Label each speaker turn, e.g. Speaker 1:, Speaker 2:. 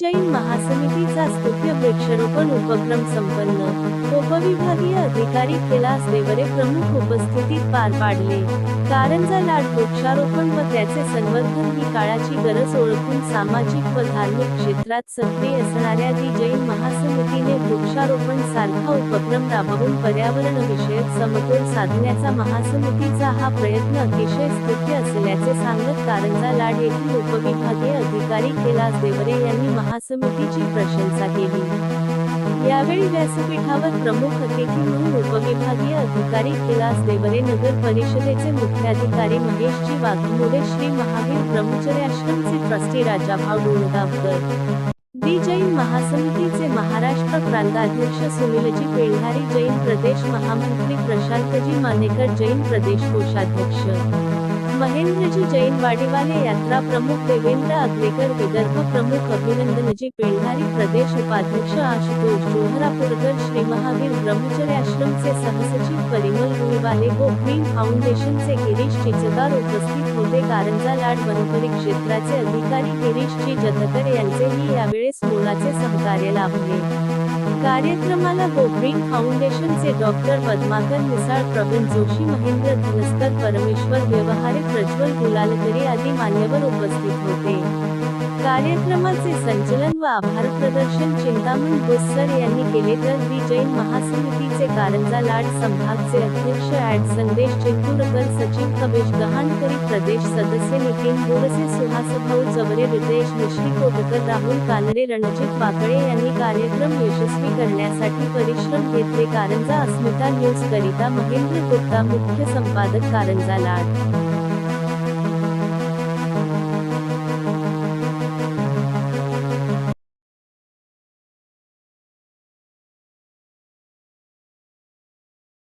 Speaker 1: जैन महासमितीचा स्तुत्य वृक्षारोपण उपक्रम संपन्न. उपविभागीय अधिकारी कैलास देवरे प्रमुख उपस्थितीत पार पाडले. कारंजा लाड वृक्षारोपण व त्याचे संवर्धन ही काळाची गरज ओळखून सामाजिक व धार्मिक क्षेत्रात सक्रिय असणाऱ्या दी जैन महासमितीने वृक्षारोपण सारखा उपक्रम राबवून पर्यावरण विषयक समतोल साधण्याचा महासमितीचा हा प्रयत्न अतिशय स्तुत्य असल्या कारंजा लाड येथील उपविभागीय अधिकारी कैलास देवरे यांनी महासमितीची प्रशंसा केली. यावेळी व्यासपीठावर प्रमुख अतिथी म्हणून उपविभागीय अधिकारी कैलास देवरे नगर परिषदेचे मुख्याधिकारी महेशजी वाघमोडे श्री महावीर ब्रह्मचर्याश्रमचे ट्रस्टी राजाभाऊ डोणगावकर दी जैन महासमितीचे महाराष्ट्र प्रांताध्यक्ष सुनीलजी पेंढारी जैन प्रदेश महामंत्री प्रशांतजी मानेकर जैन प्रदेश कोषाध्यक्ष महेंद्रजी जैन वाडीवाले यात्रा प्रमुख देवेंद्र अग्रेकर विदर्भ प्रमुख अभिनंदनजी पेंढारी प्रदेश उपाध्यक्ष आशुतोष जोहरापूरकर श्री महावीर ब्रह्मचर्य आश्रमचे सहसचिव परिमल गुईवाले व ग्रीन फाउंडेशनचे गिरीश चिचकार उपस्थित होते. कारंजा लाड वनपरिक्षेत्राचे अधिकारी गिरीशजी जथकर यांचेही यावेळेस मोलाचे सहकार्य लाभले. कार्यक्रमाला गोग्रीन फाउंडेशनचे डॉक्टर पद्माकर मिसाळ प्रवीण जोशी महेंद्र धनस्कर परमेश्वर व्यवहारे प्रज्वल गुलालकरी आदी मान्यवर उपस्थित होते. कार्यक्रमाचे संचलन व आभार प्रदर्शन चिंतामण गुस्सर यांनी केले तर विजय जैन महासमितीचे कारंजा लाड संभागचे अध्यक्ष ऍड संदेश चित्तूरकर सचिव कबेश गहाणकरी प्रदेश सदस्य नितीन बोरसे सुहासभाऊ चवरे रितेश मिश्री कोटकर राहुल कानरे रणजित पाकळे यांनी कार्यक्रम यशस्वी करण्यासाठी परिश्रम घेतले. कारंजा अस्मिता न्यूज करिता महेंद्र गुप्ता मुख्य संपादक कारंजा लाड